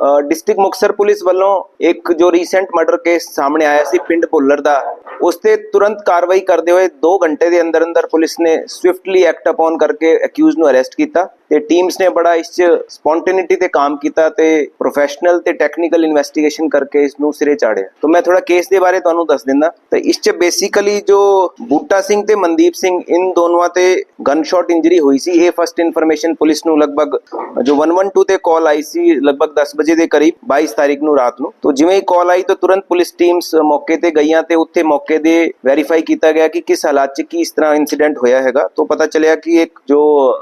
District Muktsar police ਵੱਲੋਂ ਇੱਕ ਜੋ ਰੀਸੈਂਟ ਮਰਡਰ ਕੇਸ ਸਾਹਮਣੇ ਆਇਆ ਸੀ ਪਿੰਡ ਭੁੱਲਰ ਦਾ, ਉਸ ਤੇ ਤੁਰੰਤ ਕਾਰਵਾਈ ਕਰਦੇ ਹੋਏ 2 ਘੰਟੇ ਦੇ ਅੰਦਰ ਅੰਦਰ ਪੁਲਿਸ ਨੇ ਸਵਿਫਟਲੀ ਐਕਟ ਅਪਨ ਕਰਕੇ ਅਕਿਊਜ਼ ਨੂੰ ਅਰੈਸਟ ਕੀਤਾ। ਤੇ ਟੀਮਸ ਨੇ ਬੜਾ ਇਸ ਚ ਸਪੌਂਟੇਨਿਟੀ ਤੇ ਕੰਮ ਕੀਤਾ ਤੇ ਪ੍ਰੋਫੈਸ਼ਨਲ ਤੇ ਟੈਕਨੀਕਲ ਇਨਵੈਸਟੀਗੇਸ਼ਨ ਕਰਕੇ ਇਸ ਨੂੰ ਸਿਰੇ ਚਾੜਿਆ। ਤਾਂ ਮੈਂ ਥੋੜਾ ਕੇਸ ਦੇ ਬਾਰੇ ਤੁਹਾਨੂੰ ਦੱਸ ਦਿੰਦਾ। ਤੇ ਇਸ ਚ ਬੇਸਿਕਲੀ ਜੋ ਬੂਟਾ ਸਿੰਘ ਤੇ ਮਨਦੀਪ ਸਿੰਘ, ਇਨ ਦੋਨੋਂ ਤੇ ਗਨ ਸ਼ਾਟ ਇੰਜਰੀ ਹੋਈ ਸੀ। ਇਹ ਫਸਟ ਇਨਫੋਰਮੇਸ਼ਨ ਪੁਲਿਸ ਨੂੰ ਲਗਭਗ ਜੋ 112 ਤੇ ਕਾਲ ਆਈ ਸੀ, ਲਗਭਗ 10 ਵਜੇ ਦੇ ਕਰੀਬ 22 ਤਾਰੀਖ ਨੂੰ ਰਾਤ ਨੂੰ। ਤੋਂ ਜਿਵੇਂ ਹੀ ਕਾਲ ਆਈ ਤਾਂ ਤੁਰੰਤ ਪੁਲਿਸ ਟੀਮਸ ਮੌਕੇ ਤੇ ਗਈਆਂ ਤੇ ਉੱਥੇ ਮੌਕੇ ਦੇ ਵੈਰੀਫਾਈ ਕੀਤਾ ਗਿਆ ਕਿ ਕਿਸ ਹਾਲਾਤ 'ਚ ਕੀ ਇਸ ਤਰ੍ਹਾਂ ਇਨਸੀਡੈਂਟ ਹੋਇਆ ਹੈਗਾ। ਤੋਂ ਪਤਾ ਚੱਲਿਆ ਕਿ ਇੱਕ ਜੋ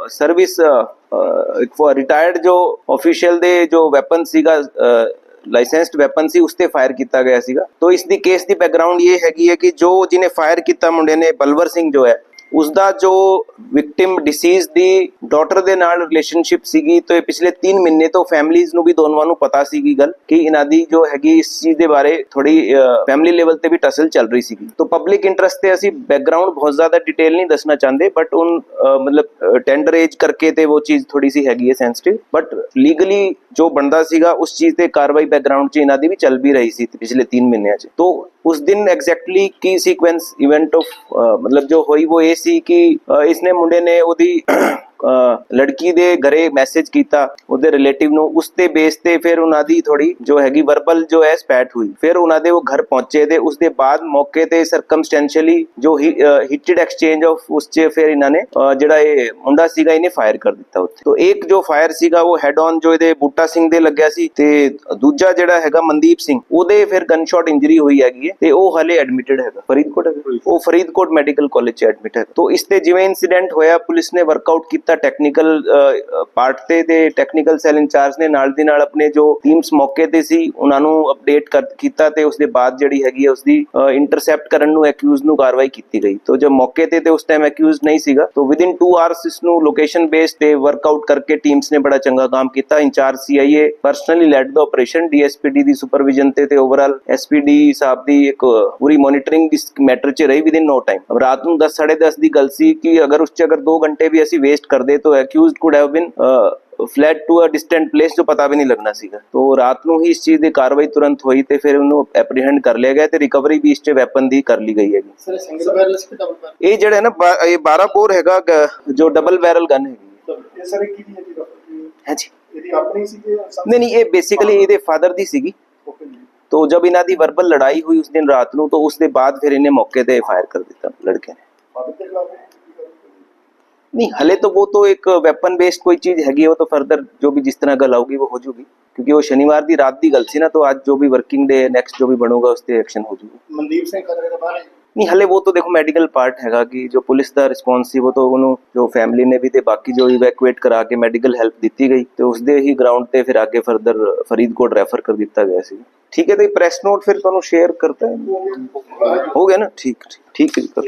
ਸਰਵਿਸ ਇੱਕ ਰਿਟਾਇਰਡ ਜੋ ਆਫੀਸ਼ੀਅਲ ਦੇ ਜੋ ਵੈਪਨ ਸੀਗਾ ਲਾਇਸੈਂਸਡ ਵੈਪਨ ਸੀ, ਉਸ ਤੇ ਫਾਇਰ ਕੀਤਾ ਗਿਆ ਸੀਗਾ। ਤੋਂ ਇਸ ਦੀ ਕੇਸ ਦੀ ਬੈਕਗ੍ਰਾਉਂਡ ਇਹ ਹੈਗੀ ਹੈ ਕਿ ਜੋ ਜਿਹਨੇ ਫਾਇਰ ਕੀਤਾ ਮੁੰਡੇ ਨੇ, ਬਲਵਰ ਸਿੰਘ ਜੋ ਹੈ ਉਸ ਦਾ ਜੋ ਵਿਕਟਿਮ ਡਿਸੀਜ਼ ਦੀ ਡਾਟਰ ਦੇ ਨਾਲ ਰਿਲੇਸ਼ਨਸ਼ਿਪ ਸੀਗੀ, ਤੇ ਪਿਛਲੇ 3 ਮਹੀਨੇ ਤੋਂ ਫੈਮਲੀਜ਼ ਨੂੰ ਵੀ ਦੋਨੋਂ ਨੂੰ ਪਤਾ ਸੀਗੀ ਗੱਲ ਕਿ ਇਹਨਾਂ ਦੀ ਜੋ ਹੈਗੀ ਇਸ ਚੀਜ਼ ਦੇ ਬਾਰੇ ਥੋੜੀ ਫੈਮਿਲੀ ਲੈਵਲ ਤੇ ਵੀ ਟਸਲ ਚੱਲ ਰਹੀ ਸੀਗੀ। ਤੋਂ ਪਬਲਿਕ ਇੰਟਰਸਟ ਤੇ ਅਸੀਂ ਬੈਕਗ੍ਰਾਉਂਡ ਬਹੁਤ ਜ਼ਿਆਦਾ ਡਿਟੇਲ ਨਹੀਂ ਦੱਸਣਾ ਚਾਹੁੰਦੇ ਬਟ ਉਹ ਮਤਲਬ ਟੈਂਡਰ ਏਜ ਕਰਕੇ ਤੇ ਉਹ ਚੀਜ਼ ਥੋੜੀ ਸੀ ਹੈਗੀ ਹੈ ਸੈਂਸਿਟਿਵ ਬਟ ਲੀਗਲੀ ਜੋ ਬਣਦਾ ਸੀਗਾ, ਉਸ ਚੀਜ਼ ਤੇ ਕਾਰਵਾਈ ਬੈਕਗ੍ਰਾਉਂਡ 'ਚ ਇਹਨਾਂ ਦੀ ਵੀ ਚੱਲ ਵੀ ਰਹੀ ਸੀ ਪਿਛਲੇ 3 ਮਹੀਨਿਆਂ 'ਚ। ਤੋਂ ਉਸ ਦਿਨ ਐਗਜ਼ੈਕਟਲੀ ਕੀ ਸੀਕੁਐਂਸ ਇਵੈਂਟ ਆਫ ਮਤਲਬ ਜੋ ਹੋਈ, ਉਹ ਇਹ ਸੀ ਕਿ ਇਸਨੇ ਮੁੰਡੇ ਨੇ ਉਹਦੀ ਲੜਕੀ ਦੇ ਘਰੇ ਮੈਸੇਜ ਕੀਤਾ, ਉਹਦੇ ਰਿਲੇਟਿਵ ਨੂੰ, ਉਸ ਤੇ ਬੇਸ ਤੇ ਫਿਰ ਉਹਨਾਂ ਦੀ ਥੋੜੀ ਜੋ ਹੈਗੀ ਵਰਬਲ ਜੋ ਹੈ ਸਪੈਟ ਹੋਈ। ਫਿਰ ਉਹਨਾਂ ਦੇ ਉਹ ਘਰ ਪਹੁੰਚੇ ਤੇ ਉਸ ਦੇ ਬਾਅਦ ਮੌਕੇ ਤੇ ਸਰਕਮਸਟੈਂਸ਼ੀਅਲੀ ਜੋ ਹੀਟਡ ਐਕਸਚੇਂਜ ਆਫ ਉਸ 'ਚ ਫਿਰ ਇਹਨਾਂ ਨੇ ਜਿਹੜਾ ਇਹ ਮੁੰਡਾ ਸੀਗਾ, ਇਹਨੇ ਫਾਇਰ ਕਰ ਦਿੱਤਾ ਉੱਥੇ। ਤੋਂ ਇੱਕ ਜੋ ਫਾਇਰ ਸੀਗਾ, ਉਹ ਹੈਡ ਔਨ ਜੋ ਇਹਦੇ ਬੂਟਾ ਸਿੰਘ ਦੇ ਲੱਗਿਆ ਸੀ ਤੇ ਦੂਜਾ ਜਿਹੜਾ ਹੈਗਾ ਮਨਦੀਪ ਸਿੰਘ, ਉਹਦੇ ਫਿਰ ਗਨ ਸ਼ਾਟ ਇੰਜਰੀ ਹੋਈ ਹੈਗੀ ਹੈ ਤੇ ਉਹ ਹਲੇ ਐਡਮਿਟਡ ਹੈਗਾ। ਫਰੀਦਕੋਟ ਉਹ ਫਰੀਦਕੋਟ ਮੈਡੀਕਲ ਕਾਲਜ 'ਚ ਐਡਮਿਟ ਹੈ ਤੋਂ ਇਸ ਤੇ ਜਿਵੇਂ ਇਨਸੀਡੈਂਟ ਹੋਇਆ, ਪੁਲਿਸ ਨੇ ਵਰਕਆਊਟ ਕੀਤਾ ਟੈਕਨੀਕਲ ਪਾਰਟ ਤੇ ਤੇ ਟੈਕਨੀਕਲ ਸੈਲ ਇੰਚਾਰਜ ਨੇ ਨਾਲ ਦੀ ਨਾਲ ਆਪਣੇ ਜੋ ਟੀਮਸ ਮੌਕੇ ਤੇ ਸੀ, ਉਹਨਾਂ ਨੂੰ ਅਪਡੇਟ ਕੀਤਾ ਤੇ ਉਸ ਦੇ ਬਾਅਦ ਜਿਹੜੀ ਹੈਗੀ ਉਸ ਦੀ ਇੰਟਰਸੈਪਟ ਕਰਨ ਨੂੰ ਅਕਿਊਜ਼ ਨੂੰ ਕਾਰਵਾਈ ਕੀਤੀ ਗਈ। ਤੋਂ ਜਦ ਮੌਕੇ ਤੇ ਤੇ ਉਸ ਟਾਈਮ ਅਕਿਊਜ਼ ਨਹੀਂ ਸੀਗਾ, ਤੋਂ ਵਿਦਿਨ 2 ਆਵਰਸ ਇਸ ਨੂੰ ਲੋਕੇਸ਼ਨ ਬੇਸ ਤੇ ਵਰਕਆਊਟ ਕਰਕੇ ਟੀਮਸ ਨੇ ਬੜਾ ਚੰਗਾ ਕੰਮ ਕੀਤਾ। In charge CIA personally led the operation DSPD ਦੀ ਸੁਪਰਵਿਜ਼ਨ ਤੇ ਤੇ ਓਵਰਆਲ ਐਸਪੀਡੀ ਸਾਹਿਬ ਦੀ ਇੱਕ ਪੂਰੀ ਮੋਨੀਟਰਿੰਗ ਇਸ ਮੈਟਰ 'ਚ ਰਹੀ ਵਿਦਿਨ ਨੋ ਟਾਈਮ ਰਾਤ ਨੂੰ 10 10:30 ਦੀ ਗੱਲ ਸੀ ਕਿ ਅਗਰ ਉਸ 'ਚ ਅਗਰ 2 ਘੰਟੇ ਵੀ ਅਸੀਂ ਵੇਸਟ ਕਰਦੇ ਤਾਂ accused could have been fled to a distant place ਜੋ ਪਤਾ ਵੀ ਨਹੀਂ ਲੱਗਣਾ ਸੀਗਾ ਤੋਂ ਰਾਤ ਨੂੰ ਹੀ ਇਸ ਚੀਜ਼ ਦੀ ਕਾਰਵਾਈ ਤੁਰੰਤ ਹੋਈ ਤੇ ਫਿਰ ਉਹਨੂੰ ਐਪਰੀਹੈਂਡ ਕਰ ਲਿਆ ਗਿਆ ਤੇ ਰਿਕਵਰੀ ਵੀ ਇਸ 'ਚ ਵੈਪਨ ਦੀ ਕਰ ਲਈ ਗਈ ਹੈਗੀ ਸਰ ਸਿੰਗਲ ਬੈਰਲ ਕਿ ਡਬਲ ਬੈਰਲ ਇਹ ਜਿਹੜਾ ਹੈ ਨਾ ਬਾ- ਇਹ 12 ਬੋਰ ਹੈਗਾ ਗ- ਜੋ ਡਬਲ ਬੈਰਲ ਗਨ ਹੈਗੀ ਇਹ ਸਰ ਕੀ ਦੀ ਹੈ ਜੀ ਡਾਕਟਰ ਹੈ ਜੀ ਇਹਦੀ ਆਪਣੀ ਸੀ ਕਿ ਨਹੀਂ ਨਹੀਂ ਇਹ ਬੇਸਿਕਲੀ ਇਹਦੇ ਫਾਦਰ ਦੀ ਸੀਗੀ ਓਕੇ ਜੀ तो जब इन्हों की वर्बल लड़ाई हुई उस दिन रात ਨੂੰ तो उसके बाद फिर इन्हें मौके ਤੇ फायर कर दिता लड़के ने ਫਾਦਰ ਦੇ ਖਿਲਾਫ नहीं हले तो वो तो एक वेपन बेस्ड कोई चीज हैगी है वो तो फर्दर जो भी जिस तरह गल आऊगी वो हो जूगी क्योंकि वो शनिवार ਦੀ ਰਾਤ ਦੀ ਗੱਲ ਸੀ ਨਾ तो आज जो भी वर्किंग डे नेक्स्ट जो भी बनूगा उस ਤੇ एक्शन हो जूगी ਮਨਦੀਪ ਸਿੰਘ ਖਤਰੇ ਦੇ ਬਾਹਰ ਹੈ नहीं हले वो तो देखो मेडिकल पार्ट हैगा कि जो पुलिस ਦਾ ਰਿਸਪੌਂਸ ਸੀ ਉਹ ਤਾਂ ਉਹਨੂੰ ਜੋ ਫੈਮਿਲੀ ਨੇ ਵੀ ਤੇ ਬਾਕੀ ਜੋ ਇਵੈਕੂਏਟ ਕਰਾ ਕੇ ਮੈਡੀਕਲ ਹੈਲਪ ਦਿੱਤੀ ਗਈ ਤੇ ਉਸ ਦੇ ਹੀ ਗਰਾਊਂਡ ਤੇ ਫਿਰ ਅੱਗੇ ਫਰਦਰ ਫਰੀਦਕੋਟ ਰੈਫਰ ਕਰ ਦਿੱਤਾ ਗਿਆ ਸੀ ਠੀਕ ਹੈ ਤੇ ਪ੍ਰੈਸ ਨੋਟ ਫਿਰ ਤੁਹਾਨੂੰ ਸ਼ੇਅਰ ਕਰਤਾ ਹੈ ਹੋ ਗਿਆ ਨਾ ਠੀਕ ਠੀਕ ਠੀਕ ਹੈ ਜੀ, ਕਰ